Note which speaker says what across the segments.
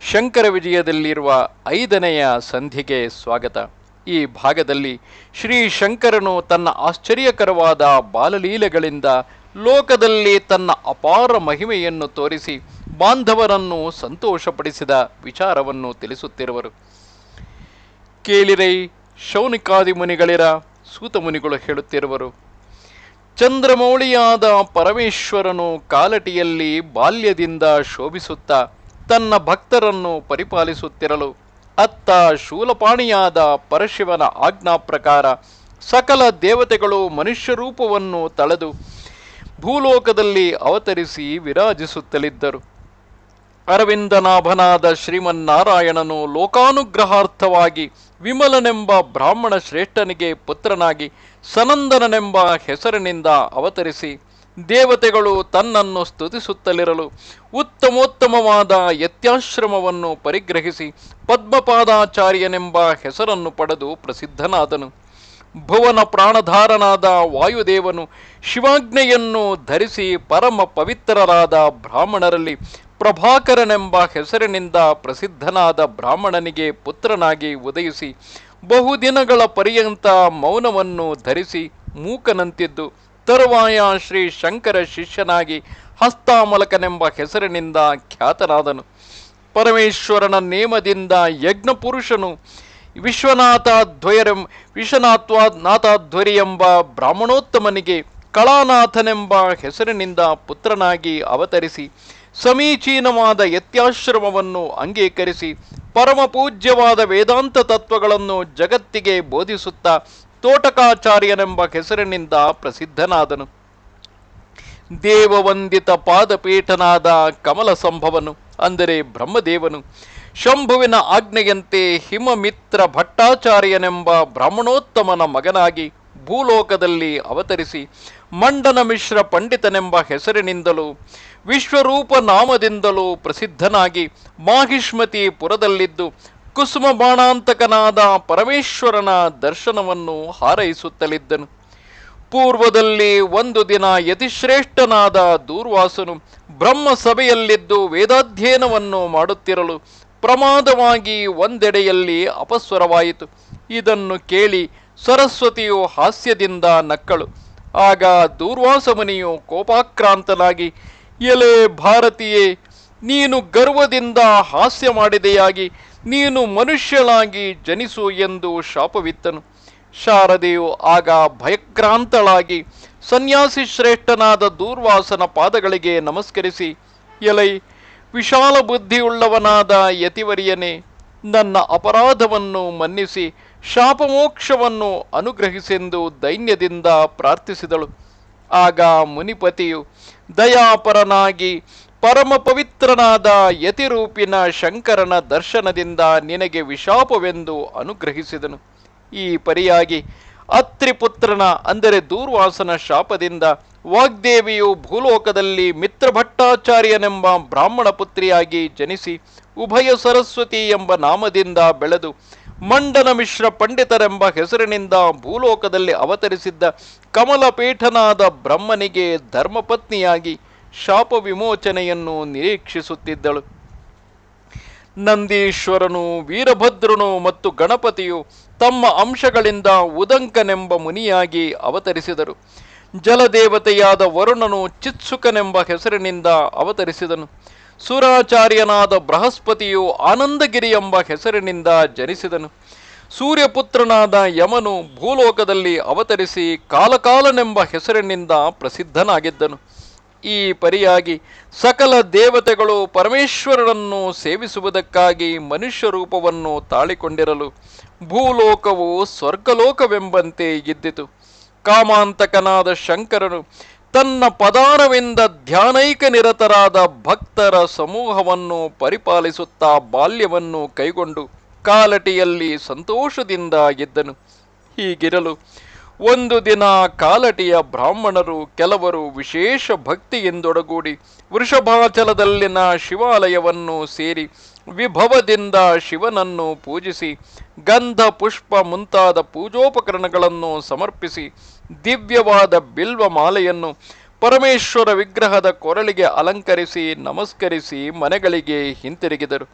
Speaker 1: ಶಂಕರ ವಿಜಯದಲ್ಲಿರುವ ಐದನೆಯ ಸಂಧಿಗೆ ಸ್ವಾಗತ. ಈ ಭಾಗದಲ್ಲಿ ಶ್ರೀ ಶಂಕರನು ತನ್ನ ಆಶ್ಚರ್ಯಕರವಾದ ಬಾಲಲೀಲೆಗಳಿಂದ ಲೋಕದಲ್ಲಿ ತನ್ನ ಅಪಾರ ಮಹಿಮೆಯನ್ನು ತೋರಿಸಿ ಬಾಂಧವರನ್ನು ಸಂತೋಷಪಡಿಸಿದ ವಿಚಾರವನ್ನು ತಿಳಿಸುತ್ತಿರುವರು. ಕೇಳಿರೈ ಶೌನಿಕಾದಿ ಮುನಿಗಳಿರ ಸೂತ ಮುನಿಗಳು ಹೇಳುತ್ತಿರುವರು, ಚಂದ್ರಮೌಳಿಯಾದ ಪರಮೇಶ್ವರನು ಕಾಲಟಿಯಲ್ಲಿ ಬಾಲ್ಯದಿಂದ ಶೋಭಿಸುತ್ತಾ ತನ್ನ ಭಕ್ತರನ್ನು ಪರಿಪಾಲಿಸುತ್ತಿರಲು ಅತ್ತ ಶೂಲಪಾಣಿಯಾದ ಪರಶಿವನ ಆಜ್ಞಾ ಪ್ರಕಾರ ಸಕಲ ದೇವತೆಗಳು ಮನುಷ್ಯ ರೂಪವನ್ನು ತಳೆದು ಭೂಲೋಕದಲ್ಲಿ ಅವತರಿಸಿ ವಿರಾಜಿಸುತ್ತಲಿದ್ದರು. ಅರವಿಂದನಾಭನಾದ ಶ್ರೀಮನ್ನಾರಾಯಣನು ಲೋಕಾನುಗ್ರಹಾರ್ಥವಾಗಿ ವಿಮಲನೆಂಬ ಬ್ರಾಹ್ಮಣ ಶ್ರೇಷ್ಠನಿಗೆ ಪುತ್ರನಾಗಿ ಸನಂದನನೆಂಬ ಹೆಸರಿನಿಂದ ಅವತರಿಸಿ ದೇವತೆಗಳು ತನ್ನನ್ನು ಸ್ತುತಿಸುತ್ತಲಿರಲು ಉತ್ತಮೋತ್ತಮವಾದ ಯತ್ಯಾಶ್ರಮವನ್ನು ಪರಿಗ್ರಹಿಸಿ ಪದ್ಮಪಾದಾಚಾರ್ಯನೆಂಬ ಹೆಸರನ್ನು ಪಡೆದು ಪ್ರಸಿದ್ಧನಾದನು. ಭುವನ ಪ್ರಾಣಧಾರನಾದ ವಾಯುದೇವನು ಶಿವಾಜ್ಞೆಯನ್ನು ಧರಿಸಿ ಪರಮ ಪವಿತ್ರರಾದ ಬ್ರಾಹ್ಮಣರಲ್ಲಿ ಪ್ರಭಾಕರನೆಂಬ ಹೆಸರಿನಿಂದ ಪ್ರಸಿದ್ಧನಾದ ಬ್ರಾಹ್ಮಣನಿಗೆ ಪುತ್ರನಾಗಿ ಉದಯಿಸಿ ಬಹುದಿನಗಳ ಪರ್ಯಂತ ಮೌನವನ್ನು ಧರಿಸಿ ಮೂಕನಂತಿದ್ದು. ತರುವಾಯ ಶ್ರೀ ಶಂಕರ ಶಿಷ್ಯನಾಗಿ ಹಸ್ತಾಮಲಕನೆಂಬ ಹೆಸರಿನಿಂದ ಖ್ಯಾತನಾದನು. ಪರಮೇಶ್ವರನ ನೇಮದಿಂದ ಯಜ್ಞಪುರುಷನು ವಿಶ್ವನಾಥ್ವಾ ನಾಥಾಧ್ವರಿ ಎಂಬ ಬ್ರಾಹ್ಮಣೋತ್ತಮನಿಗೆ ಕಳಾನಾಥನೆಂಬ ಹೆಸರಿನಿಂದ ಪುತ್ರನಾಗಿ ಅವತರಿಸಿ, ಸಮೀಚೀನವಾದ ಯತ್ಯಾಶ್ರಮವನ್ನು ಅಂಗೀಕರಿಸಿ, ಪರಮಪೂಜ್ಯವಾದ ವೇದಾಂತ ತತ್ವಗಳನ್ನು ಜಗತ್ತಿಗೆ ಬೋಧಿಸುತ್ತಾ ತೋಟಕಾಚಾರ್ಯನೆಂಬ ಹೆಸರಿನಿಂದ ಪ್ರಸಿದ್ಧನಾದನು. ದೇವವಂದಿತ ಪಾದಪೀಠನಾದ ಕಮಲ ಸಂಭವನು ಅಂದರೆ ಬ್ರಹ್ಮದೇವನು, ಶಂಭುವಿನ ಆಜ್ಞೆಯಂತೆ ಹಿಮಮಿತ್ರ ಭಟ್ಟಾಚಾರ್ಯನೆಂಬ ಬ್ರಾಹ್ಮಣೋತ್ತಮನ ಮಗನಾಗಿ ಭೂಲೋಕದಲ್ಲಿ ಅವತರಿಸಿ ಮಂಡನ ಮಿಶ್ರ ಪಂಡಿತನೆಂಬ ಹೆಸರಿನಿಂದಲೂ ವಿಶ್ವರೂಪ ನಾಮದಿಂದಲೂ ಪ್ರಸಿದ್ಧನಾಗಿ ಮಾಹಿಷ್ಮತಿ ಪುರದಲ್ಲಿದ್ದು ಕುಸುಮ ಬಾಣಾಂತಕನಾದ ಪರಮೇಶ್ವರನ ದರ್ಶನವನ್ನು ಹಾರೈಸುತ್ತಲಿದ್ದನು. ಪೂರ್ವದಲ್ಲಿ ಒಂದು ದಿನ ಯತಿಶ್ರೇಷ್ಠನಾದ ದೂರ್ವಾಸನು ಬ್ರಹ್ಮ ಸಭೆಯಲ್ಲಿದ್ದು ವೇದಾಧ್ಯಯನವನ್ನು ಮಾಡುತ್ತಿರಲು ಪ್ರಮಾದವಾಗಿ ಒಂದೆಡೆಯಲ್ಲಿ ಅಪಸ್ವರವಾಯಿತು. ಇದನ್ನು ಕೇಳಿ ಸರಸ್ವತಿಯು ಹಾಸ್ಯದಿಂದ ನಕ್ಕಳು. ಆಗ ದೂರ್ವಾಸ ಮುನಿಯು ಕೋಪಾಕ್ರಾಂತನಾಗಿ, ಎಲೆ ಭಾರತೀಯೇ, ನೀನು ಗರ್ವದಿಂದ ಹಾಸ್ಯ ಮಾಡಿದೆಯಾಗಿ ನೀನು ಮನುಷ್ಯಳಾಗಿ ಜನಿಸು ಎಂದು ಶಾಪವಿತ್ತನು. ಶಾರದೆಯು ಆಗ ಭಯಕ್ರಾಂತಳಾಗಿ ಸನ್ಯಾಸಿ ಶ್ರೇಷ್ಠನಾದ ದೂರ್ವಾಸನ ಪಾದಗಳಿಗೆ ನಮಸ್ಕರಿಸಿ, ಎಲೈ, ವಿಶಾಲ ಬುದ್ಧಿಯುಳ್ಳವನಾದ ಯತಿವರಿಯನೇ, ನನ್ನ ಅಪರಾಧವನ್ನು ಮನ್ನಿಸಿ ಶಾಪಮೋಕ್ಷವನ್ನು ಅನುಗ್ರಹಿಸೆಂದು ದೈನ್ಯದಿಂದ ಪ್ರಾರ್ಥಿಸಿದಳು. ಆಗ ಮುನಿಪತಿಯು ದಯಾಪರನಾಗಿ ಪರಮ ಪವಿತ್ರನಾದ ಯತಿರೂಪಿನ ಶಂಕರನ ದರ್ಶನದಿಂದ ನಿನಗೆ ವಿಶಾಪವೆಂದು ಅನುಗ್ರಹಿಸಿದನು. ಈ ಪರಿಯಾಗಿ ಅತ್ರಿಪುತ್ರನ, ಅಂದರೆ ದೂರ್ವಾಸನ ಶಾಪದಿಂದ ವಾಗ್ದೇವಿಯು ಭೂಲೋಕದಲ್ಲಿ ಮಿತ್ರಭಟ್ಟಾಚಾರ್ಯನೆಂಬ ಬ್ರಾಹ್ಮಣ ಪುತ್ರಿಯಾಗಿ ಜನಿಸಿ ಉಭಯ ಸರಸ್ವತಿ ಎಂಬ ನಾಮದಿಂದ ಬೆಳೆದು ಮಂಡನ ಮಿಶ್ರ ಪಂಡಿತರೆಂಬ ಹೆಸರಿನಿಂದ ಭೂಲೋಕದಲ್ಲಿ ಅವತರಿಸಿದ್ದ ಕಮಲಪೀಠನಾದ ಬ್ರಹ್ಮನಿಗೆ ಧರ್ಮಪತ್ನಿಯಾಗಿ ಶಾಪ ವಿಮೋಚನೆಯನ್ನು ನಿರೀಕ್ಷಿಸುತ್ತಿದ್ದಳು. ನಂದೀಶ್ವರನು, ವೀರಭದ್ರನು ಮತ್ತು ಗಣಪತಿಯು ತಮ್ಮ ಅಂಶಗಳಿಂದ ಉದಂಕನೆಂಬ ಮುನಿಯಾಗಿ ಅವತರಿಸಿದರು. ಜಲದೇವತೆಯಾದ ವರುಣನು ಚಿತ್ಸುಕನೆಂಬ ಹೆಸರಿನಿಂದ ಅವತರಿಸಿದನು. ಸುರಾಚಾರ್ಯನಾದ ಬೃಹಸ್ಪತಿಯು ಆನಂದಗಿರಿ ಎಂಬ ಹೆಸರಿನಿಂದ ಜನಿಸಿದನು. ಸೂರ್ಯಪುತ್ರನಾದ ಯಮನು ಭೂಲೋಕದಲ್ಲಿ ಅವತರಿಸಿ ಕಾಲಕಾಲನೆಂಬ ಹೆಸರಿನಿಂದ ಪ್ರಸಿದ್ಧನಾಗಿದ್ದನು. ಈ ಪರಿಯಾಗಿ ಸಕಲ ದೇವತೆಗಳು ಪರಮೇಶ್ವರನನ್ನು ಸೇವಿಸುವುದಕ್ಕಾಗಿ ಮನುಷ್ಯ ರೂಪವನ್ನು ತಾಳಿಕೊಂಡಿರಲು ಭೂಲೋಕವು ಸ್ವರ್ಗಲೋಕವೆಂಬಂತೆ ಇದ್ದಿತು. ಕಾಮಾಂತಕನಾದ ಶಂಕರನು ತನ್ನ ಪದಾರವಿಂದ ಧ್ಯಾನೈಕ ನಿರತರಾದ ಭಕ್ತರ ಸಮೂಹವನ್ನು ಪರಿಪಾಲಿಸುತ್ತಾ ಬಾಲ್ಯವನ್ನು ಕೈಗೊಂಡು ಕಾಲಟಿಯಲ್ಲಿ ಸಂತೋಷದಿಂದ ಇದ್ದನು. ಹೀಗಿರಲು ಒಂದು ದಿನ ಕಾಲಟಿಯ ಬ್ರಾಹ್ಮಣರು ಕೆಲವರು ವಿಶೇಷ ಭಕ್ತಿಯಿಂದೊಡಗೂಡಿ ವೃಷಭಾಚಲದಲ್ಲಿನ ಶಿವಾಲಯವನ್ನು ಸೇರಿ ವಿಭವದಿಂದ ಶಿವನನ್ನು ಪೂಜಿಸಿ, ಗಂಧ ಪುಷ್ಪ ಮುಂತಾದ ಪೂಜೋಪಕರಣಗಳನ್ನು ಸಮರ್ಪಿಸಿ, ದಿವ್ಯವಾದ ಬಿಲ್ವ ಮಾಲೆಯನ್ನು ಪರಮೇಶ್ವರ ವಿಗ್ರಹದ ಕೊರಳಿಗೆ ಅಲಂಕರಿಸಿ, ನಮಸ್ಕರಿಸಿ ಮನೆಗಳಿಗೆ ಹಿಂತಿರುಗಿದರು.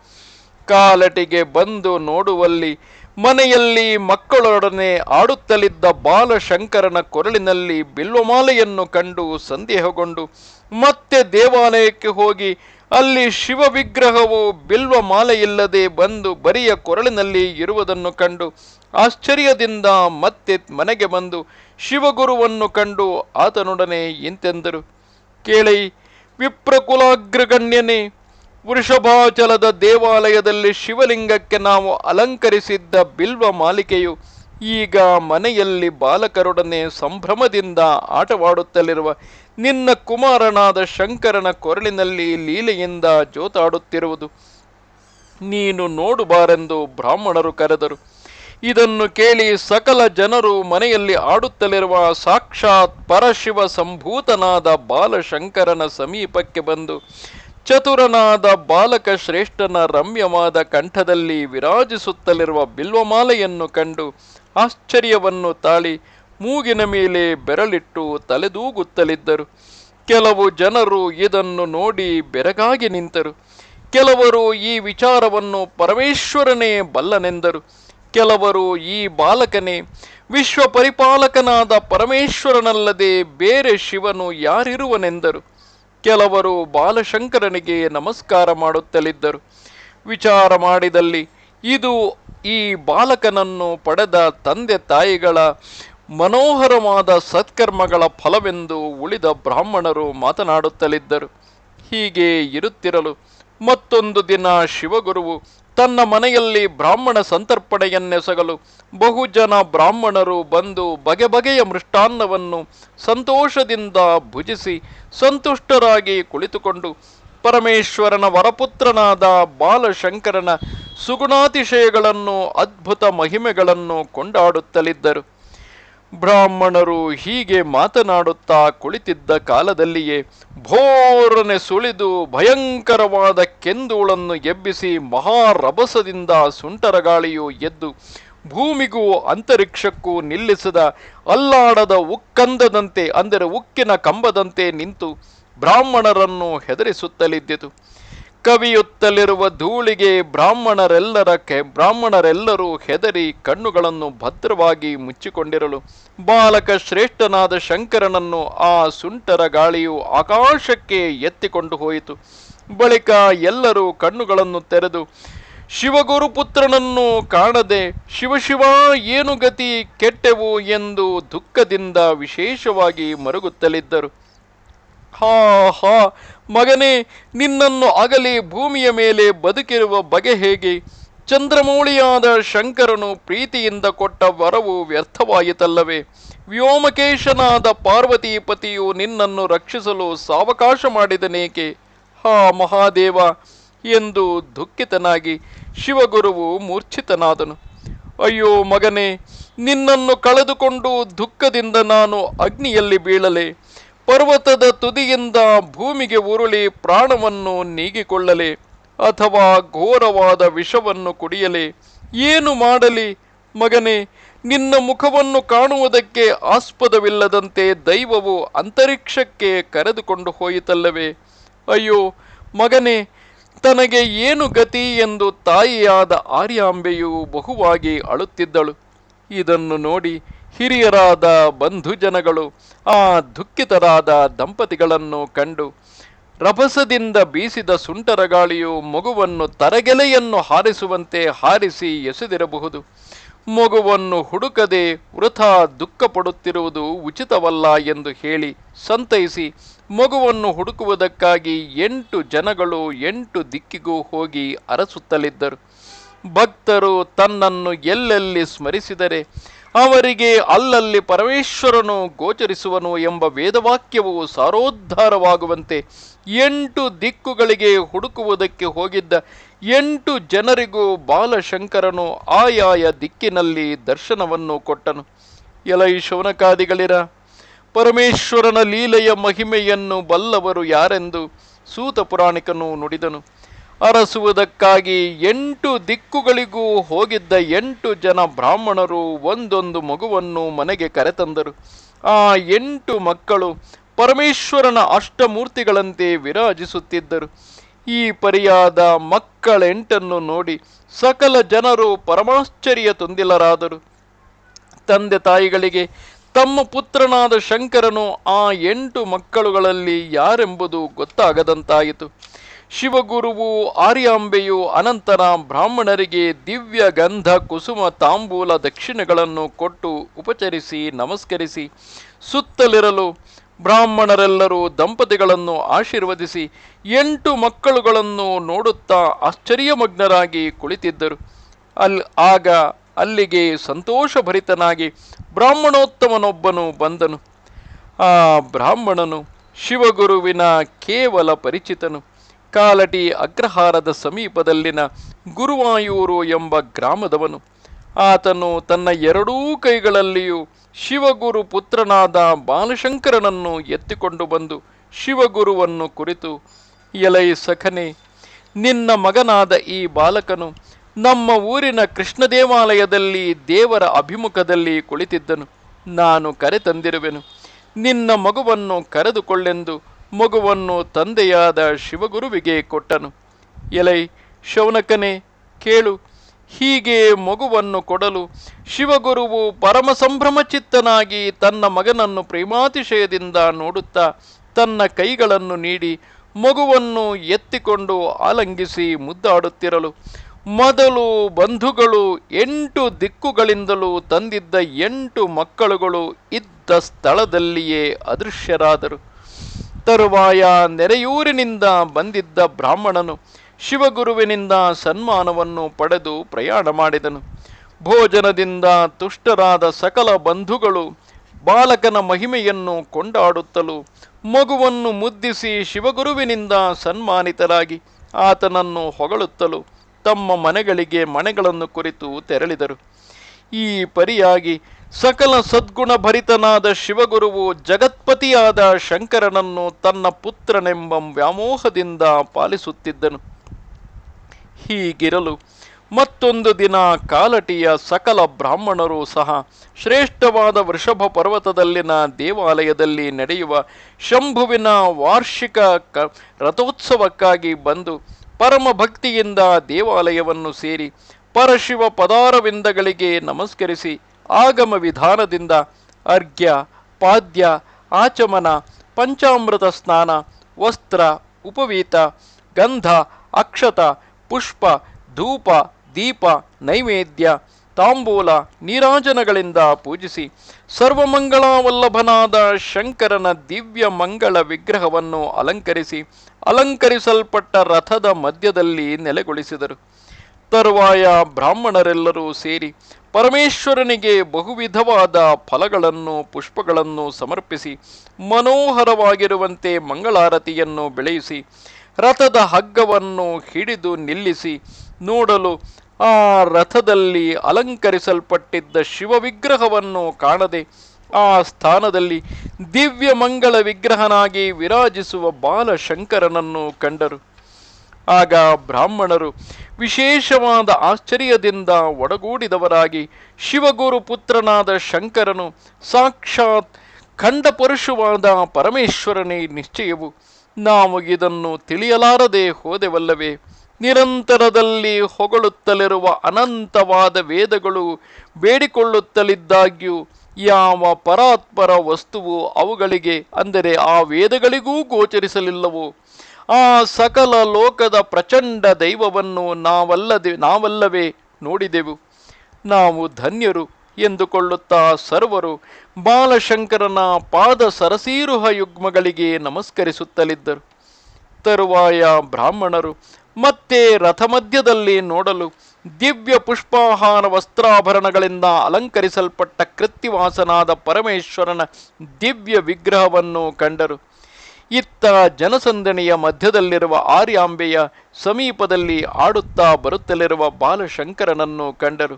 Speaker 1: ಕಾಲಟಿಗೆ ಬಂದು ನೋಡುವಲ್ಲಿ ಮನೆಯಲ್ಲಿ ಮಕ್ಕಳೊಡನೆ ಆಡುತ್ತಲಿದ್ದ ಬಾಲಶಂಕರನ ಕೊರಳಿನಲ್ಲಿ ಬಿಲ್ವಮಾಲೆಯನ್ನು ಕಂಡು ಸಂದೇಹಗೊಂಡು, ಮತ್ತೆ ದೇವಾಲಯಕ್ಕೆ ಹೋಗಿ ಅಲ್ಲಿ ಶಿವ ವಿಗ್ರಹವು ಬಿಲ್ವ ಮಾಲೆಯಿಲ್ಲದೆ ಬಂದು ಬರಿಯ ಕೊರಳಿನಲ್ಲಿ ಇರುವುದನ್ನು ಕಂಡು, ಆಶ್ಚರ್ಯದಿಂದ ಮತ್ತೆ ಮನೆಗೆ ಬಂದು ಶಿವಗುರುವನ್ನು ಕಂಡು ಆತನೊಡನೆ ಇಂತೆಂದರು. ಕೇಳಿ, ವಿಪ್ರಕುಲಾಗ್ರಗಣ್ಯನೇ ವೃಷಭಾಚಲದ ದೇವಾಲಯದಲ್ಲಿ ಶಿವಲಿಂಗಕ್ಕೆ ನಾವು ಅಲಂಕರಿಸಿದ್ದ ಬಿಲ್ವ ಮಾಲಿಕೆಯು ಈಗ ಮನೆಯಲ್ಲಿ ಬಾಲಕರೊಡನೆ ಸಂಭ್ರಮದಿಂದ ಆಟವಾಡುತ್ತಲಿರುವ ನಿನ್ನ ಕುಮಾರನಾದ ಶಂಕರನ ಕೊರಳಿನಲ್ಲಿ ಲೀಲೆಯಿಂದ ಜೋತಾಡುತ್ತಿರುವುದು. ನೀನು ನೋಡಬಾರೆಂದು ಬ್ರಾಹ್ಮಣರು ಕರೆದರು. ಇದನ್ನು ಕೇಳಿ ಸಕಲ ಜನರು ಮನೆಯಲ್ಲಿ ಆಡುತ್ತಲಿರುವ ಸಾಕ್ಷಾತ್ ಪರಶಿವ ಸಂಭೂತನಾದ ಬಾಲಶಂಕರನ ಸಮೀಪಕ್ಕೆ ಬಂದು ಚತುರನಾದ ಬಾಲಕ ಶ್ರೇಷ್ಠನ ರಮ್ಯವಾದ ಕಂಠದಲ್ಲಿ ವಿರಾಜಿಸುತ್ತಲಿರುವ ಬಿಲ್ವಮಾಲೆಯನ್ನು ಕಂಡು ಆಶ್ಚರ್ಯವನ್ನು ತಾಳಿ ಮೂಗಿನ ಮೇಲೆ ಬೆರಳಿಟ್ಟು ತಲೆದೂಗುತ್ತಲಿದ್ದರು. ಕೆಲವು ಜನರು ಇದನ್ನು ನೋಡಿ ಬೆರಗಾಗಿ ನಿಂತರು. ಕೆಲವರು ಈ ವಿಚಾರವನ್ನು ಪರಮೇಶ್ವರನೇ ಬಲ್ಲನೆಂದರು. ಕೆಲವರು ಈ ಬಾಲಕನೇ ವಿಶ್ವ ಪರಿಪಾಲಕನಾದ ಪರಮೇಶ್ವರನಲ್ಲದೆ ಬೇರೆ ಶಿವನು ಯಾರಿರುವನೆಂದರು. ಕೆಲವರು ಬಾಲಶಂಕರನಿಗೆ ನಮಸ್ಕಾರ ಮಾಡುತ್ತಲಿದ್ದರು. ವಿಚಾರ ಮಾಡಿದಲ್ಲಿ, ಇದು ಈ ಬಾಲಕನನ್ನು ಪಡೆದ ತಂದೆ ತಾಯಿಗಳ ಮನೋಹರವಾದ ಸತ್ಕರ್ಮಗಳ ಫಲವೆಂದು ಉಳಿದ ಬ್ರಾಹ್ಮಣರು ಮಾತನಾಡುತ್ತಲಿದ್ದರು. ಹೀಗೆ ಇರುತ್ತಿರಲು ಮತ್ತೊಂದು ದಿನ ಶಿವಗುರುವು ತನ್ನ ಮನೆಯಲ್ಲಿ ಬ್ರಾಹ್ಮಣ ಸಂತರ್ಪಣೆಯನ್ನೆಸಗಲು ಬಹುಜನ ಬ್ರಾಹ್ಮಣರು ಬಂದು ಬಗೆ ಬಗೆಯ ಮೃಷ್ಟಾನ್ನವನ್ನು ಸಂತೋಷದಿಂದ ಭುಜಿಸಿ ಸಂತುಷ್ಟರಾಗಿ ಕುಳಿತುಕೊಂಡು ಪರಮೇಶ್ವರನ ವರಪುತ್ರನಾದ ಬಾಲಶಂಕರನ ಸುಗುಣಾತಿಶಯಗಳನ್ನು, ಅದ್ಭುತ ಮಹಿಮೆಗಳನ್ನು ಕೊಂಡಾಡುತ್ತಲಿದ್ದರು. ಬ್ರಾಹ್ಮಣರು ಹೀಗೆ ಮಾತನಾಡುತ್ತಾ ಕುಳಿತಿದ್ದ ಕಾಲದಲ್ಲಿಯೇ ಭೋರನೆ ಸುಳಿದು ಭಯಂಕರವಾದ ಕೆಂದುಳನ್ನು ಎಬ್ಬಿಸಿ ಮಹಾರಭಸದಿಂದ ಸುಂಟರ ಗಾಳಿಯು ಎದ್ದು ಭೂಮಿಗೂ ಅಂತರಿಕ್ಷಕ್ಕೂ ನಿಲ್ಲಿಸದ ಅಲ್ಲಾಡದ ಉಕ್ಕಂದದಂತೆ ಅಂದರೆ ಉಕ್ಕಿನ ಕಂಬದಂತೆ ನಿಂತು ಬ್ರಾಹ್ಮಣರನ್ನು ಹೆದರಿಸುತ್ತಲಿದ್ದಿತು. ಕವಿಯುತ್ತಲಿರುವ ಧೂಳಿಗೆ ಬ್ರಾಹ್ಮಣರೆಲ್ಲರ ಕೆ, ಬ್ರಾಹ್ಮಣರೆಲ್ಲರೂ ಹೆದರಿ ಕಣ್ಣುಗಳನ್ನು ಭದ್ರವಾಗಿ ಮುಚ್ಚಿಕೊಂಡಿರಲು ಬಾಲಕ ಶ್ರೇಷ್ಠನಾದ ಶಂಕರನನ್ನು ಆ ಸುಂಟರ ಗಾಳಿಯು ಆಕಾಶಕ್ಕೆ ಎತ್ತಿಕೊಂಡು ಹೋಯಿತು. ಬಳಿಕ ಎಲ್ಲರೂ ಕಣ್ಣುಗಳನ್ನು ತೆರೆದು ಶಿವಗುರುಪುತ್ರನನ್ನು ಕಾಣದೆ ಶಿವಶಿವ ಏನು ಗತಿ ಕೆಟ್ಟೆವು? ಎಂದು ದುಃಖದಿಂದ ವಿಶೇಷವಾಗಿ ಮರುಗುತ್ತಲಿದ್ದರು. ಹಾ ಹಾ, ಮಗನೇ, ನಿನ್ನನ್ನು ಅಗಲಿ ಭೂಮಿಯ ಮೇಲೆ ಬದುಕಿರುವ ಬಗೆ ಹೇಗೆ? ಚಂದ್ರಮೌಳಿಯಾದ ಶಂಕರನು ಪ್ರೀತಿಯಿಂದ ಕೊಟ್ಟ ವರವು ವ್ಯರ್ಥವಾಯಿತಲ್ಲವೇ? ವ್ಯೋಮಕೇಶನಾದ ಪಾರ್ವತೀಪತಿಯು ನಿನ್ನನ್ನು ರಕ್ಷಿಸಲು ಸಾವಕಾಶ ಮಾಡಿದನೇಕೆ? ಹಾ, ಮಹಾದೇವ, ಎಂದು ದುಃಖಿತನಾಗಿ ಶಿವಗುರುವು ಮೂರ್ಛಿತನಾದನು. ಅಯ್ಯೋ, ಮಗನೇ, ನಿನ್ನನ್ನು ಕಳೆದುಕೊಂಡು ದುಃಖದಿಂದ ನಾನು ಅಗ್ನಿಯಲ್ಲಿ ಬೀಳಲೆ. ಪರ್ವತದ ತುದಿಯಿಂದ ಭೂಮಿಗೆ ಉರುಳಿ ಪ್ರಾಣವನ್ನು ನೀಗಿಕೊಳ್ಳಲಿ ಅಥವಾ ಘೋರವಾದ ವಿಷವನ್ನು ಕುಡಿಯಲಿ. ಏನು ಮಾಡಲಿ? ಮಗನೇ, ನಿನ್ನ ಮುಖವನ್ನು ಕಾಣುವುದಕ್ಕೆ ಆಸ್ಪದವಿಲ್ಲದಂತೆ ದೈವವು ಅಂತರಿಕ್ಷಕ್ಕೆ ಕರೆದುಕೊಂಡು ಹೋಯಿತಲ್ಲವೇ? ಅಯ್ಯೋ, ಮಗನೇ, ತನಗೆ ಏನು ಗತಿ ಎಂದು ತಾಯಿಯಾದ ಆರ್ಯಾಂಬೆಯು ಬಹುವಾಗಿ ಅಳುತ್ತಿದ್ದಳು. ಇದನ್ನು ನೋಡಿ ಹಿರಿಯರಾದ ಬಂಧುಜನಗಳು ಆ ದುಃಖಿತರಾದ ದಂಪತಿಗಳನ್ನು ಕಂಡು ರಭಸದಿಂದ ಬೀಸಿದ ಸುಂಟರ ಗಾಳಿಯು ಮಗುವನ್ನು ತರಗೆಲೆಯನ್ನು ಹಾರಿಸುವಂತೆ ಹಾರಿಸಿ ಎಸೆದಿರಬಹುದು. ಮಗುವನ್ನು ಹುಡುಕದೆ ವೃಥಾ ದುಃಖ ಪಡುತ್ತಿರುವುದು ಉಚಿತವಲ್ಲ ಎಂದು ಹೇಳಿ ಸಂತೈಸಿ ಮಗುವನ್ನು ಹುಡುಕುವುದಕ್ಕಾಗಿ ಎಂಟು ಜನಗಳು ಎಂಟು ದಿಕ್ಕಿಗೂ ಹೋಗಿ ಅರಸುತ್ತಲಿದ್ದರು. ಭಕ್ತರು ತನ್ನನ್ನು ಎಲ್ಲೆಲ್ಲಿ ಸ್ಮರಿಸಿದರೆ ಅವರಿಗೆ ಅಲ್ಲಲ್ಲಿ ಪರಮೇಶ್ವರನು ಗೋಚರಿಸುವನು ಎಂಬ ವೇದವಾಕ್ಯವು ಸಾರೋದ್ಧಾರವಾಗುವಂತೆ ಎಂಟು ದಿಕ್ಕುಗಳಿಗೆ ಹುಡುಕುವುದಕ್ಕೆ ಹೋಗಿದ್ದ ಎಂಟು ಜನರಿಗೂ ಬಾಲಶಂಕರನು ಆಯಾಯ ದಿಕ್ಕಿನಲ್ಲಿ ದರ್ಶನವನ್ನು ಕೊಟ್ಟನು. ಎಲೈ ಶೌನಕಾದಿಗಳಿರ, ಪರಮೇಶ್ವರನ ಲೀಲೆಯ ಮಹಿಮೆಯನ್ನು ಬಲ್ಲವರು ಯಾರೆಂದು ಸೂತ ಪುರಾಣಿಕನು ನುಡಿದನು. ಅರಸುವುದಕ್ಕಾಗಿ ಎಂಟು ದಿಕ್ಕುಗಳಿಗೂ ಹೋಗಿದ್ದ ಎಂಟು ಜನ ಬ್ರಾಹ್ಮಣರು ಒಂದೊಂದು ಮಗುವನ್ನು ಮನೆಗೆ ಕರೆತಂದರು. ಆ ಎಂಟು ಮಕ್ಕಳು ಪರಮೇಶ್ವರನ ಅಷ್ಟಮೂರ್ತಿಗಳಂತೆ ವಿರಾಜಿಸುತ್ತಿದ್ದರು. ಈ ಪರಿಯಾದ ಮಕ್ಕಳೆಂಟನ್ನು ನೋಡಿ ಸಕಲ ಜನರು ಪರಮಾಶ್ಚರ್ಯ ತೊಂದಿಲರಾದರು ತಂದೆ ತಾಯಿಗಳಿಗೆ ತಮ್ಮ ಪುತ್ರನಾದ ಶಂಕರನು ಆ ಎಂಟು ಮಕ್ಕಳುಗಳಲ್ಲಿ ಯಾರೆಂಬುದು ಗೊತ್ತಾಗದಂತಾಯಿತು. ಶಿವಗುರುವು ಆರ್ಯಾಂಬೆಯು ಅನಂತರ ಬ್ರಾಹ್ಮಣರಿಗೆ ದಿವ್ಯ ಗಂಧ, ಕುಸುಮ, ತಾಂಬೂಲ ದಕ್ಷಿಣೆಗಳನ್ನು ಕೊಟ್ಟು ಉಪಚರಿಸಿ, ನಮಸ್ಕರಿಸಿ, ಸುತ್ತಲಿರಲು ಬ್ರಾಹ್ಮಣರೆಲ್ಲರೂ ದಂಪತಿಗಳನ್ನು ಆಶೀರ್ವದಿಸಿ, ಎಂಟು ಮಕ್ಕಳುಗಳನ್ನು ನೋಡುತ್ತಾ ಆಶ್ಚರ್ಯಮಗ್ನರಾಗಿ ಕುಳಿತಿದ್ದರು. ಅಲ್, ಆಗ ಅಲ್ಲಿಗೆ ಸಂತೋಷಭರಿತನಾಗಿ ಬ್ರಾಹ್ಮಣೋತ್ತಮನೊಬ್ಬನು ಬಂದನು. ಆ ಬ್ರಾಹ್ಮಣನು ಶಿವಗುರುವಿನ ಕೇವಲ ಪರಿಚಿತನು. ಕಾಲಟಿ ಅಗ್ರಹಾರದ ಸಮೀಪದಲ್ಲಿನ ಗುರುವಾಯೂರು ಎಂಬ ಗ್ರಾಮದವನು. ಆತನು ತನ್ನ ಎರಡೂ ಕೈಗಳಲ್ಲಿಯೂ ಶಿವಗುರು ಪುತ್ರನಾದ ಬಾಲಶಂಕರನನ್ನು ಎತ್ತಿಕೊಂಡು ಬಂದು ಶಿವಗುರುವನ್ನು ಕುರಿತು, ಎಲೈ ಸಖನೆ, ನಿನ್ನ ಮಗನಾದ ಈ ಬಾಲಕನು ನಮ್ಮ ಊರಿನ ಕೃಷ್ಣ ದೇವಾಲಯದಲ್ಲಿ ದೇವರ ಅಭಿಮುಖದಲ್ಲಿ ಕುಳಿತಿದ್ದನು. ನಾನು ಕರೆ ತಂದಿರುವೆನು ನಿನ್ನ ಮಗುವನ್ನು ಕರೆದುಕೊಳ್ಳೆಂದು ಮಗುವನ್ನು ತಂದೆಯಾದ ಶಿವಗುರುವಿಗೆ ಕೊಟ್ಟನು. ಎಲೈ ಶೌನಕನೇ, ಕೇಳು, ಹೀಗೆ ಮಗುವನ್ನು ಕೊಡಲು ಶಿವಗುರುವು ಪರಮ ಸಂಭ್ರಮಚಿತ್ತನಾಗಿ ತನ್ನ ಮಗನನ್ನು ಪ್ರೇಮಾತಿಶಯದಿಂದ ನೋಡುತ್ತಾ ತನ್ನ ಕೈಗಳನ್ನು ನೀಡಿ ಮಗುವನ್ನು ಎತ್ತಿಕೊಂಡು ಆಲಂಗಿಸಿ ಮುದ್ದಾಡುತ್ತಿರಲು. ಮೊದಲು ಬಂಧುಗಳು ಎಂಟು ದಿಕ್ಕುಗಳಿಂದಲೂ ತಂದಿದ್ದ ಎಂಟು ಮಕ್ಕಳುಗಳು ಇದ್ದ ಸ್ಥಳದಲ್ಲಿಯೇ ಅದೃಶ್ಯರಾದರು. ತರುವಾಯ ನೆರೆಯೂರಿನಿಂದ ಬಂದಿದ್ದ ಬ್ರಾಹ್ಮಣನು ಶಿವಗುರುವಿನಿಂದ ಸನ್ಮಾನವನ್ನು ಪಡೆದು ಪ್ರಯಾಣ ಮಾಡಿದನು. ಭೋಜನದಿಂದ ತುಷ್ಟರಾದ ಸಕಲ ಬಂಧುಗಳು ಬಾಲಕನ ಮಹಿಮೆಯನ್ನು ಕೊಂಡಾಡುತ್ತಲೂ ಮಗುವನ್ನು ಮುದ್ದಿಸಿ ಶಿವಗುರುವಿನಿಂದ ಸನ್ಮಾನಿತರಾಗಿ ಆತನನ್ನು ಹೊಗಳುತ್ತಲೂ ತಮ್ಮ ಮನೆಗಳಿಗೆ ಮನೆಗಳನ್ನು ಕುರಿತು ತೆರಳಿದರು. ಈ ಪರಿಯಾಗಿ ಸಕಲ ಸದ್ಗುಣ ಭರಿತನಾದ ಶಿವಗುರುವು ಜಗತ್ಪತಿಯಾದ ಶಂಕರನನ್ನು ತನ್ನ ಪುತ್ರನೆಂಬ ವ್ಯಾಮೋಹದಿಂದ ಪಾಲಿಸುತ್ತಿದ್ದನು. ಹೀಗಿರಲು ಮತ್ತೊಂದು ದಿನ ಕಾಲಟಿಯ ಸಕಲ ಬ್ರಾಹ್ಮಣರು ಸಹ ಶ್ರೇಷ್ಠವಾದ ವೃಷಭ ಪರ್ವತದಲ್ಲಿನ ದೇವಾಲಯದಲ್ಲಿ ನಡೆಯುವ ಶಂಭುವಿನ ವಾರ್ಷಿಕ ಕ ರಥೋತ್ಸವಕ್ಕಾಗಿ ಬಂದು ಪರಮ ಭಕ್ತಿಯಿಂದ ದೇವಾಲಯವನ್ನು ಸೇರಿ ಪರಶಿವ ಪದಾರವಿಂದಗಳಿಗೆ ನಮಸ್ಕರಿಸಿ ಆಗಮ ವಿಧಾನದಿಂದ ಅರ್ಘ್ಯ, ಪಾದ್ಯ, ಆಚಮನ, ಪಂಚಾಮೃತ ಸ್ನಾನ, ವಸ್ತ್ರ, ಉಪವೀತ, ಗಂಧ, ಅಕ್ಷತ, ಪುಷ್ಪ, ಧೂಪ, ದೀಪ, ನೈವೇದ್ಯ, ತಾಂಬೂಲ, ನೀರಾಜನಗಳಿಂದ ಪೂಜಿಸಿ ಸರ್ವಮಂಗಳಾವಲ್ಲಭನಾದ ಶಂಕರನ ದಿವ್ಯ ಮಂಗಳ ವಿಗ್ರಹವನ್ನು ಅಲಂಕರಿಸಿ ಅಲಂಕರಿಸಲ್ಪಟ್ಟ ರಥದ ಮಧ್ಯದಲ್ಲಿ ನೆಲೆಗೊಳಿಸಿದರು. ತರುವಾಯ ಬ್ರಾಹ್ಮಣರೆಲ್ಲರೂ ಸೇರಿ ಪರಮೇಶ್ವರನಿಗೆ ಬಹುವಿಧವಾದ ಫಲಗಳನ್ನು, ಪುಷ್ಪಗಳನ್ನು ಸಮರ್ಪಿಸಿ, ಮನೋಹರವಾಗಿರುವಂತೆ ಮಂಗಳಾರತಿಯನ್ನು ಬೆಳೆಯಿಸಿ ರಥದ ಹಗ್ಗವನ್ನು ಹಿಡಿದು ನಿಲ್ಲಿಸಿ, ನೋಡಲು ಆ ರಥದಲ್ಲಿ ಅಲಂಕರಿಸಲ್ಪಟ್ಟಿದ್ದ ಶಿವವಿಗ್ರಹವನ್ನು ಕಾಣದೆ, ಆ ಸ್ಥಾನದಲ್ಲಿ ದಿವ್ಯ ಮಂಗಳ ವಿಗ್ರಹನಾಗಿ ವಿರಾಜಿಸುವ ಬಾಲಶಂಕರನನ್ನು ಕಂಡರು. ಆಗ ಬ್ರಾಹ್ಮಣರು ವಿಶೇಷವಾದ ಆಶ್ಚರ್ಯದಿಂದ ಒಡಗೂಡಿದವರಾಗಿ ಶಿವಗುರು ಪುತ್ರನಾದ ಶಂಕರನು ಸಾಕ್ಷಾತ್ ಖಂಡಪುರುಷವಾದ ಪರಮೇಶ್ವರನೇ ನಿಶ್ಚಯವು. ನಾವು ಇದನ್ನು ತಿಳಿಯಲಾರದೆ ಹೋದೆವಲ್ಲವೇ, ನಿರಂತರದಲ್ಲಿ ಹೊಗಳುತ್ತಲಿರುವ ಅನಂತವಾದ ವೇದಗಳು ಬೇಡಿಕೊಳ್ಳುತ್ತಲಿದ್ದಾಗ್ಯೂ, ಯಾವ ಪರಾತ್ಪರ ವಸ್ತುವು ಅವುಗಳಿಗೆ, ಅಂದರೆ ಆ ವೇದಗಳಿಗೂ ಗೋಚರಿಸಲಿಲ್ಲವೋ? ಆ ಸಕಲ ಲೋಕದ ಪ್ರಚಂಡ ದೈವವನ್ನು ನಾವಲ್ಲದೆ ನಾವಲ್ಲವೇ ನೋಡಿದೆವು. ನಾವು ಧನ್ಯರು ಎಂದುಕೊಳ್ಳುತ್ತಾ ಸರ್ವರು ಬಾಲಶಂಕರನ ಪಾದ ಸರಸೀರುಹ ಯುಗ್ಮಗಳಿಗೆ ನಮಸ್ಕರಿಸುತ್ತಲಿದ್ದರು. ತರುವಾಯ ಬ್ರಾಹ್ಮಣರು ಮತ್ತೆ ರಥಮಧ್ಯದಲ್ಲಿ ನೋಡಲು ದಿವ್ಯ ಪುಷ್ಪಾಹಾರ ವಸ್ತ್ರಾಭರಣಗಳಿಂದ ಅಲಂಕರಿಸಲ್ಪಟ್ಟ ಕೃತ್ತಿವಾಸನಾದ ಪರಮೇಶ್ವರನ ದಿವ್ಯ ವಿಗ್ರಹವನ್ನು ಕಂಡರು. ಇತ್ತ ಜನಸಂದಣಿಯ ಮಧ್ಯದಲ್ಲಿರುವ ಆರ್ಯಾಂಬೆಯ ಸಮೀಪದಲ್ಲಿ ಆಡುತ್ತಾ ಬರುತ್ತಲಿರುವ ಬಾಲಶಂಕರನನ್ನು ಕಂಡರು.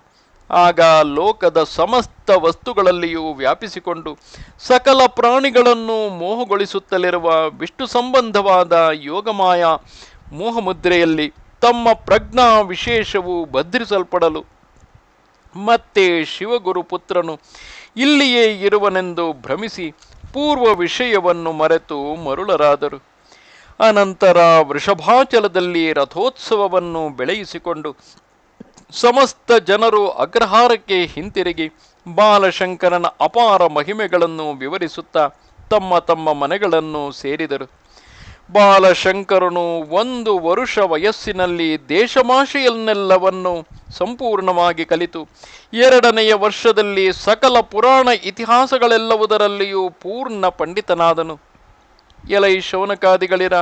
Speaker 1: ಆಗ ಲೋಕದ ಸಮಸ್ತ ವಸ್ತುಗಳಲ್ಲಿಯೂ ವ್ಯಾಪಿಸಿಕೊಂಡು ಸಕಲ ಪ್ರಾಣಿಗಳನ್ನು ಮೋಹಗೊಳಿಸುತ್ತಲಿರುವ ವಿಷ್ಣು ಸಂಬಂಧವಾದ ಯೋಗಮಾಯ ಮೋಹಮುದ್ರೆಯಲ್ಲಿ ತಮ್ಮ ಪ್ರಜ್ಞಾ ವಿಶೇಷವು ಭದ್ರಿಸಲ್ಪಡಲು. ಮತ್ತೆ ಶಿವಗುರು ಪುತ್ರನು ಇಲ್ಲಿಯೇ ಇರುವನೆಂದು ಭ್ರಮಿಸಿ ಪೂರ್ವ ವಿಷಯವನ್ನು ಮರೆತು ಮರುಳರಾದರು. ಅನಂತರ ವೃಷಭಾಚಲದಲ್ಲಿ ರಥೋತ್ಸವವನ್ನು ಬೆಳೆಯಿಸಿಕೊಂಡು ಸಮಸ್ತ ಜನರು ಅಗ್ರಹಾರಕ್ಕೆ ಹಿಂತಿರುಗಿ ಬಾಲಶಂಕರನ ಅಪಾರ ಮಹಿಮೆಗಳನ್ನು ವಿವರಿಸುತ್ತಾ ತಮ್ಮ ತಮ್ಮ ಮನೆಗಳನ್ನು ಸೇರಿದರು. ಬಾಲಶಂಕರನು ಒಂದು ವರುಷ ವಯಸ್ಸಿನಲ್ಲಿ ದೇಶಮಾಷೆಯನ್ನೆಲ್ಲವನ್ನು ಸಂಪೂರ್ಣವಾಗಿ ಕಲಿತು. ಎರಡನೆಯ ವರ್ಷದಲ್ಲಿ ಸಕಲ ಪುರಾಣ ಇತಿಹಾಸಗಳೆಲ್ಲವುದರಲ್ಲಿಯೂ ಪೂರ್ಣ ಪಂಡಿತನಾದನು. ಎಲೈ ಶೌನಕಾದಿಗಳಿರ,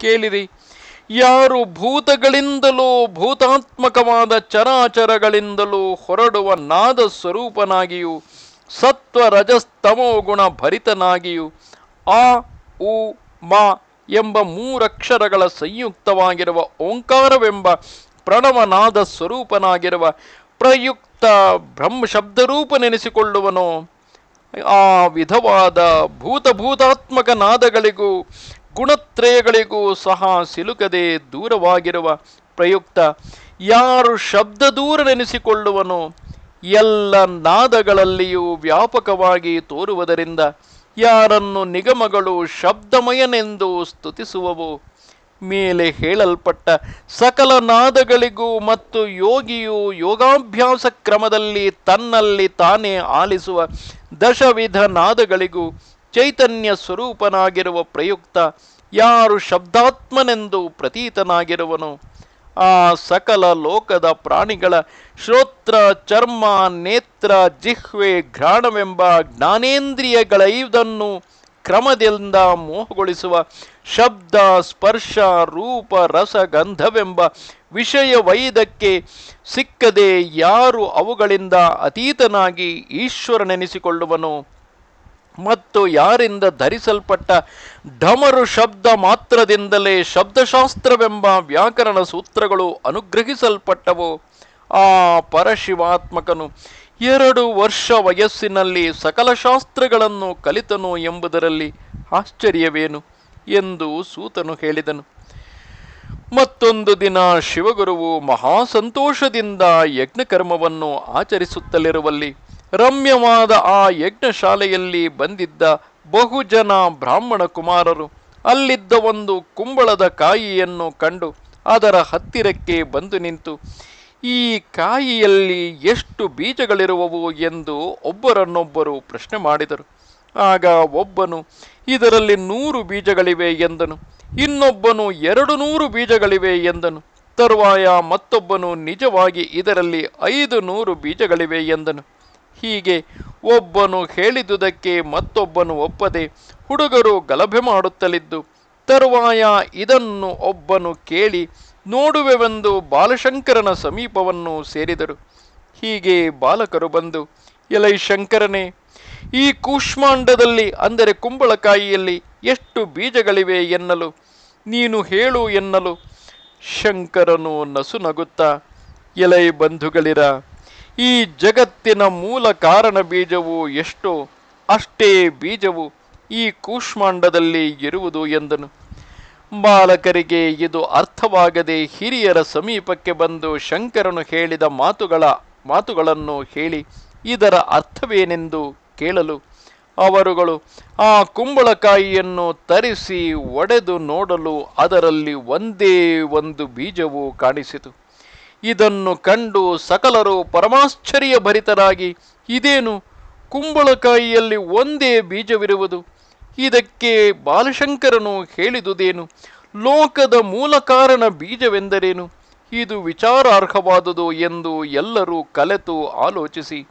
Speaker 1: ಕೇಳಿರಿ. ಯಾರು ಭೂತಗಳಿಂದಲೂ ಭೂತಾತ್ಮಕವಾದ ಚರಾಚರಗಳಿಂದಲೂ ಹೊರಡುವ ನಾದ ಸ್ವರೂಪನಾಗಿಯೂ ಸತ್ವ ರಜಸ್ತಮೋ ಗುಣ ಭರಿತನಾಗಿಯೂ ಆ, ಉ, ಮಾ ಎಂಬ ಮೂರಕ್ಷರಗಳ ಸಂಯುಕ್ತವಾಗಿರುವ ಓಂಕಾರವೆಂಬ ಪ್ರಣವನಾದ ಸ್ವರೂಪನಾಗಿರುವ ಪ್ರಯುಕ್ತ ಬ್ರಹ್ಮ ಶಬ್ದರೂಪನೆನಿಸಿಕೊಳ್ಳುವನೋ ಆ ವಿಧವಾದ ಭೂತಭೂತಾತ್ಮಕ ನಾದಗಳಿಗೂ ಗುಣತ್ರಯಗಳಿಗೂ ಸಹ ಸಿಲುಕದೆ ದೂರವಾಗಿರುವ ಪ್ರಯುಕ್ತ ಯಾರು ಶಬ್ದ ದೂರನೆನಿಸಿಕೊಳ್ಳುವನೋ ಎಲ್ಲ ನಾದಗಳಲ್ಲಿಯೂ ವ್ಯಾಪಕವಾಗಿ ತೋರುವುದರಿಂದ ಯಾರನ್ನು ನಿಗಮಗಳು ಶಬ್ದಮಯನೆಂದು ಸ್ತುತಿಸುವವು? ಮೇಲೆ ಹೇಳಲ್ಪಟ್ಟ ಸಕಲ ನಾದಗಳಿಗೂ ಮತ್ತು ಯೋಗಿಯು ಯೋಗಾಭ್ಯಾಸ ಕ್ರಮದಲ್ಲಿ ತನ್ನಲ್ಲಿ ತಾನೇ ಆಲಿಸುವ ದಶವಿಧ ನಾದಗಳಿಗೂ ಚೈತನ್ಯ ಸ್ವರೂಪನಾಗಿರುವ ಪ್ರಯುಕ್ತ ಯಾರು ಶಬ್ದಾತ್ಮನೆಂದು ಪ್ರತೀತನಾಗಿರುವನು? ಆ ಸಕಲ ಲೋಕದ ಪ್ರಾಣಿಗಳ ಶ್ರೋತ್ರ, ಚರ್ಮ, ನೇತ್ರ, ಜಿಹ್ವೆ, ಘ್ರಾಣವೆಂಬ ಜ್ಞಾನೇಂದ್ರಿಯಗಳೈದನ್ನು ಕ್ರಮದಿಂದ ಮೋಹಗೊಳಿಸುವ ಶಬ್ದ, ಸ್ಪರ್ಶ, ರೂಪ, ರಸ, ಗಂಧವೆಂಬ ವಿಷಯ ವೈದಕ್ಕೆ ಸಿಕ್ಕದೆ ಯಾರು ಅವುಗಳಿಂದ ಅತೀತನಾಗಿ ಈಶ್ವರನೆನಿಸಿಕೊಳ್ಳುವನೋ? ಮತ್ತು ಯಾರಿಂದ ಧರಿಸಲ್ಪಟ್ಟ ಢಮರು ಶಬ್ದ ಮಾತ್ರದಿಂದಲೇ ಶಬ್ದಶಾಸ್ತ್ರವೆಂಬ ವ್ಯಾಕರಣ ಸೂತ್ರಗಳು ಅನುಗ್ರಹಿಸಲ್ಪಟ್ಟವು. ಆ ಪರಶಿವಾತ್ಮಕನು ಎರಡು ವರ್ಷ ವಯಸ್ಸಿನಲ್ಲಿ ಸಕಲ ಶಾಸ್ತ್ರಗಳನ್ನು ಕಲಿತನು ಎಂಬುದರಲ್ಲಿ ಆಶ್ಚರ್ಯವೇನು ಎಂದು ಸೂತನು ಹೇಳಿದನು. ಮತ್ತೊಂದು ದಿನ ಶಿವಗುರುವು ಮಹಾ ಸಂತೋಷದಿಂದ ಯಜ್ಞಕರ್ಮವನ್ನು ಆಚರಿಸುತ್ತಲಿರುವಲ್ಲಿ ರಮ್ಯವಾದ ಆ ಯಜ್ಞಶಾಲೆಯಲ್ಲಿ ಬಂದಿದ್ದ ಬಹುಜನ ಬ್ರಾಹ್ಮಣ ಕುಮಾರರು. ಅಲ್ಲಿದ್ದ ಒಂದು ಕುಂಬಳದ ಕಾಯಿಯನ್ನು ಕಂಡು ಅದರ ಹತ್ತಿರಕ್ಕೆ ಬಂದು ನಿಂತು, ಈ ಕಾಯಿಯಲ್ಲಿ ಎಷ್ಟು ಬೀಜಗಳಿರುವವು? ಎಂದು ಒಬ್ಬರನ್ನೊಬ್ಬರು ಪ್ರಶ್ನೆ ಮಾಡಿದರು. ಆಗ ಒಬ್ಬನು, ಇದರಲ್ಲಿ ನೂರು ಬೀಜಗಳಿವೆ, ಎಂದನು. ಇನ್ನೊಬ್ಬನು, ಎರಡು ನೂರು ಬೀಜಗಳಿವೆ, ಎಂದನು. ತರುವಾಯ ಮತ್ತೊಬ್ಬನು, ನಿಜವಾಗಿ ಇದರಲ್ಲಿ ಐದು ನೂರು ಬೀಜಗಳಿವೆ, ಎಂದನು. ಹೀಗೆ ಒಬ್ಬನು ಹೇಳಿದುದಕ್ಕೆ ಮತ್ತೊಬ್ಬನು ಒಪ್ಪದೆ ಹುಡುಗರು ಗಲಭೆ ಮಾಡುತ್ತಲಿದ್ದು, ತರುವಾಯ ಇದನ್ನು ಒಬ್ಬನು ಕೇಳಿ ನೋಡುವೆವೆಂದು ಬಾಲಶಂಕರನ ಸಮೀಪವನ್ನು ಸೇರಿದರು. ಹೀಗೆ ಬಾಲಕರು ಬಂದು, ಎಲೈ ಶಂಕರನೇ, ಈ ಕೂಷ್ಮಾಂಡದಲ್ಲಿ ಅಂದರೆ ಕುಂಬಳಕಾಯಿಯಲ್ಲಿ ಎಷ್ಟು ಬೀಜಗಳಿವೆ ಎನ್ನಲು? ನೀನು ಹೇಳು ಎನ್ನಲು. ಶಂಕರನು ನಸು ನಗುತ್ತಾ ಎಲೈ ಬಂಧುಗಳಿರ ಈ ಜಗತ್ತಿನ ಮೂಲ ಕಾರಣ ಬೀಜವು ಎಷ್ಟೋ, ಅಷ್ಟೇ ಬೀಜವು ಈ ಕೂಷ್ಮಾಂಡದಲ್ಲಿ ಇರುವುದು ಎಂದನು. ಬಾಲಕರಿಗೆ ಇದು ಅರ್ಥವಾಗದೆ ಹಿರಿಯರ ಸಮೀಪಕ್ಕೆ ಬಂದು ಶಂಕರನು ಹೇಳಿದ ಮಾತುಗಳ, ಮಾತುಗಳನ್ನು ಹೇಳಿ ಇದರ ಅರ್ಥವೇನೆಂದು ಕೇಳಲು ಅವರುಗಳು ಆ ಕುಂಬಳಕಾಯಿಯನ್ನು ತರಿಸಿ ಒಡೆದು ನೋಡಲು ಅದರಲ್ಲಿ ಒಂದೇ ಒಂದು ಬೀಜವು ಕಾಣಿಸಿತು. ಇದನ್ನು ಕಂಡು ಸಕಲರು ಪರಮಾಶ್ಚರ್ಯ ಭರಿತರಾಗಿ ಇದೇನು? ಕುಂಬಳಕಾಯಿಯಲ್ಲಿ ಒಂದೇ ಬೀಜವಿರುವುದು? ಇದಕ್ಕೆ ಬಾಲಶಂಕರನು ಹೇಳಿದುದೇನು? ಲೋಕದ ಮೂಲ ಕಾರಣ ಬೀಜವೆಂದರೇನು? ಇದು ವಿಚಾರಾರ್ಹವಾದುದು ಎಂದು ಎಲ್ಲರೂ ಕಲೆತು ಆಲೋಚಿಸಿ.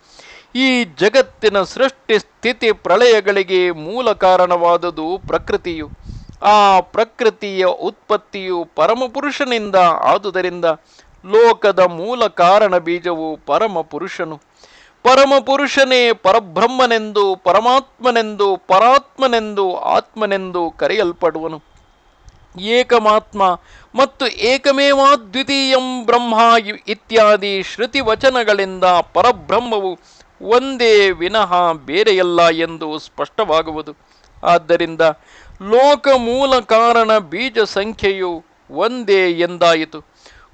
Speaker 1: ಈ ಜಗತ್ತಿನ ಸೃಷ್ಟಿ ಸ್ಥಿತಿ ಪ್ರಳಯಗಳಿಗೆ ಮೂಲ ಕಾರಣವಾದುದು ಪ್ರಕೃತಿಯು. ಆ ಪ್ರಕೃತಿಯ ಉತ್ಪತ್ತಿಯು ಪರಮಪುರುಷನಿಂದ ಆದುದರಿಂದ ಲೋಕದ ಮೂಲ ಕಾರಣ ಬೀಜವು ಪರಮಪುರುಷನು ಪರಮಪುರುಷನೇ ಪರಬ್ರಹ್ಮನೆಂದು, ಪರಮಾತ್ಮನೆಂದು, ಪರಾತ್ಮನೆಂದು, ಆತ್ಮನೆಂದು ಕರೆಯಲ್ಪಡುವನು. ಏಕಮಾತ್ಮ ಮತ್ತು ಏಕಮೇವಾದ್ವಿತೀಯಂ ಬ್ರಹ್ಮ ಇತ್ಯಾದಿ ಶ್ರುತಿ ವಚನಗಳಿಂದ ಪರಬ್ರಹ್ಮವು ಒಂದೇ ವಿನಃ ಬೇರೆಯಲ್ಲ ಎಂದು ಸ್ಪಷ್ಟವಾಗುವುದು. ಆದ್ದರಿಂದ ಲೋಕ ಮೂಲ ಕಾರಣ ಬೀಜ ಸಂಖ್ಯೆಯು ಒಂದೇ ಎಂದಾಯಿತು.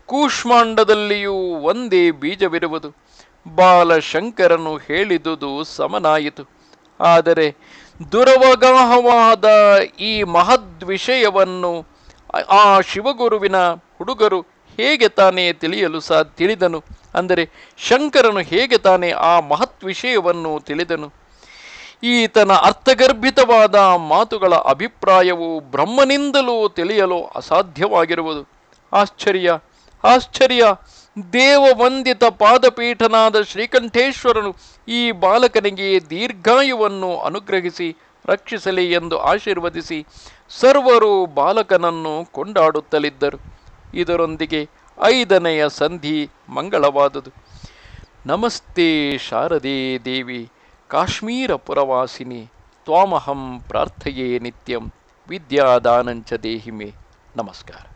Speaker 1: ಕೂಷ್ಮಾಂಡದಲ್ಲಿಯೂ ಒಂದೇ ಬೀಜವಿರುವುದು. ಬಾಲಶಂಕರನು ಹೇಳಿದುದು ಸಮನಾಯಿತು. ಆದರೆ ದುರವಗಾಹವಾದ ಈ ಮಹದ್ ವಿಷಯವನ್ನು ಆ- ಶಿವಗುರುವಿನ ಹುಡುಗರು ಹೇಗೆ ತಾನೇ ತಿಳಿಯಲು ಸಾ, ತಿಳಿದನು? ಅಂದರೆ ಶಂಕರನು ಹೇಗೆ ತಾನೇ ಆ ಮಹತ್ ವಿಷಯವನ್ನು ತಿಳಿದನು? ಈತನ ಅರ್ಥಗರ್ಭಿತವಾದ ಮಾತುಗಳ ಅಭಿಪ್ರಾಯವು ಬ್ರಹ್ಮನಿಂದಲೂ ತಿಳಿಯಲು ಅಸಾಧ್ಯವಾಗಿರುವುದು. ಆಶ್ಚರ್ಯ! ಆಶ್ಚರ್ಯ. ದೇವವಂದಿತ ಪಾದಪೀಠನಾದ ಶ್ರೀಕಂಠೇಶ್ವರನು ಈ ಬಾಲಕನಿಗೆ ದೀರ್ಘಾಯುವನ್ನು ಅನುಗ್ರಹಿಸಿ, ರಕ್ಷಿಸಲಿ ಎಂದು ಆಶೀರ್ವದಿಸಿ ಸರ್ವರು ಬಾಲಕನನ್ನು ಕೊಂಡಾಡುತ್ತಲಿದ್ದರು. ಇದರೊಂದಿಗೆ ಐದನೆಯ ಸಂಧಿ ಮಂಗಳವಾದುದು. ನಮಸ್ತೆ ಶಾರದೆ ದೇವಿ, ಕಾಶ್ಮೀರ ಪುರವಾಸಿನಿ, ತ್ವಾಮಹಂ ಪ್ರಾರ್ಥಯೇ ನಿತ್ಯಂ, ವಿದ್ಯಾದಾನಂಚ ದೇಹಿಮೆ. ನಮಸ್ಕಾರ.